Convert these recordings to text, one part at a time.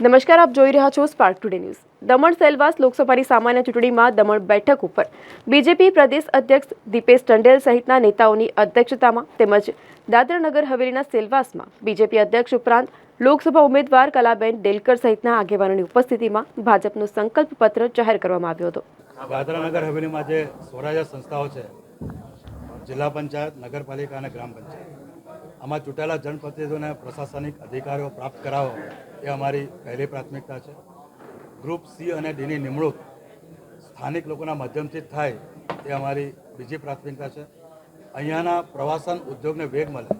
નમસ્કાર, આપ જોઈ રહ્યા છો Spark Today News Daman Silvassa લોકસભાની સામાન્ય ચૂંટણીમાં દમણ બેઠક ઉપર બીજેપી પ્રદેશ અધ્યક્ષ દીપેશ ટંડેલ સહિતના નેતાઓની અધ્યક્ષતામાં તેમજ દાદરનગર હવેલીના સેલવાસમાં બીજેપી અધ્યક્ષ ઉપરાંત લોકસભા ઉમેદવાર કલાબેન ડેલકર સહિતના આગેવાનોની ઉપસ્થિતિમાં ભાજપનો સંકલ્પ પત્ર જાહેર કરવામાં આવ્યો હતો. દાદરાનગર હવેલીમાં જે સ્વરાજ્ય સંસ્થાઓ છે, જિલ્લા પંચાયત, નગરપાલિકા અને ગ્રામ પંચાયત. આમાં ચૂંટાયેલા જનપ્રતિનિધિઓને પ્રશાસનિક અધિકારીઓ પ્રાપ્ત કરાવો એ અમારી પહેલી પ્રાથમિકતા છે. ગ્રુપ સી અને ડીની નિમણૂક સ્થાનિક લોકોના માધ્યમથી થાય એ અમારી બીજી પ્રાથમિકતા છે. અહીંયાના પ્રવાસન ઉદ્યોગને વેગ મળે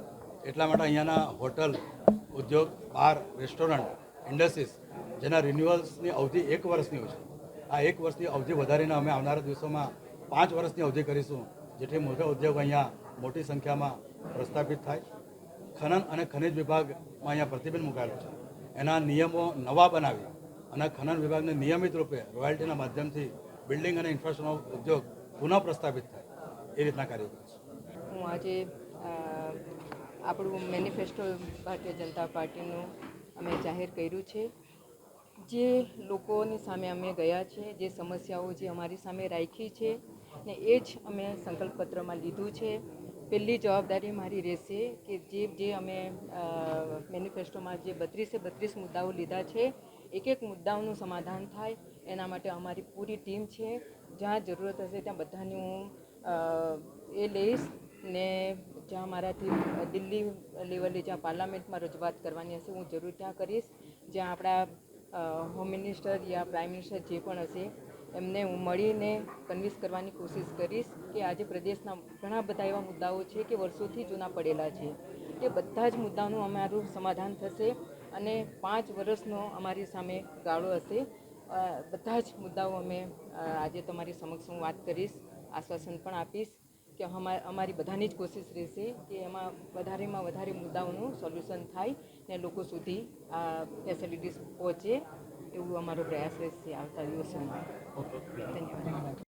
એટલા માટે અહીંયાના હોટલ, ઉદ્યોગ, બાર, રેસ્ટોરન્ટ, ઇન્ડસ્ટ્રીઝ જેના રિન્યુઅલ્સની અવધિ એક વર્ષની હોય છે. આ એક વર્ષની અવધિ વધારીને અમે આવનારા દિવસોમાં પાંચ વર્ષની અવધિ કરીશું, જેથી મોટા ઉદ્યોગ અહીંયા મોટી સંખ્યામાં પ્રસ્થાપિત થાય. ખનન અને ખનિજ વિભાગમાં અહીંયા પ્રતિબંધ મુકાયેલો છે. એના નિયમો નવા બનાવી અને ખનન વિભાગને નિયમિત રૂપે રોયલ્ટીના માધ્યમથી બિલ્ડિંગ અને ઇન્ફ્રાસ્ટ્રક્ચરનો ઉદ્યોગ પુનઃ પ્રસ્થાપિત થાય એ રીતના કાર્ય કરીશું હું આજે આપણું મેનિફેસ્ટો ભારતીય જનતા પાર્ટીનું અમે જાહેર કર્યું છે. જે લોકોની સામે અમે ગયા છે, જે સમસ્યાઓ જે અમારી સામે રાખી છે ને એ જ અમે સંકલ્પપત્રમાં લીધું છે. પહેલી જવાબદારી મારી રહેશે કે જે જે અમે મેનિફેસ્ટોમાં જે બત્રીસે બત્રીસ મુદ્દાઓ લીધા છે, એક એક મુદ્દાઓનું સમાધાન થાય, એના માટે અમારી પૂરી ટીમ છે. જ્યાં જરૂરત હશે ત્યાં બધાની હું એ લઈશ ને જ્યાં મારાથી દિલ્હી લેવલે જ્યાં પાર્લામેન્ટમાં રજૂઆત કરવાની હશે હું જરૂર ત્યાં કરીશ. જ્યાં આપણા હોમ મિનિસ્ટર યા પ્રાઇમ મિનિસ્ટર જે પણ હશે એમને હું મળીને કન્વિન્સ કરવાની કોશિશ કરીશ કે આજે પ્રદેશના ઘણા બધા એવા મુદ્દાઓ છે કે વર્ષોથી જૂના પડેલા છે. એ બધા જ મુદ્દાઓનું અમારું સમાધાન થશે અને પાંચ વર્ષનો અમારી સામે ગાળો હશે. બધા જ મુદ્દાઓ અમે આજે તમારી સમક્ષ હું વાત કરીશ, આશ્વાસન પણ આપીશ. કે અમા- અમારી બધાની જ કોશિશ રહેશે કે એમાં વધારેમાં વધારે મુદ્દાઓનું સોલ્યુશન થાય ને લોકો સુધી આ ફેસિલિટીઝ પહોંચે એવું અમારો પ્રયાસ રહેશે આવતા દિવસોમાં. ધન્યવાદ.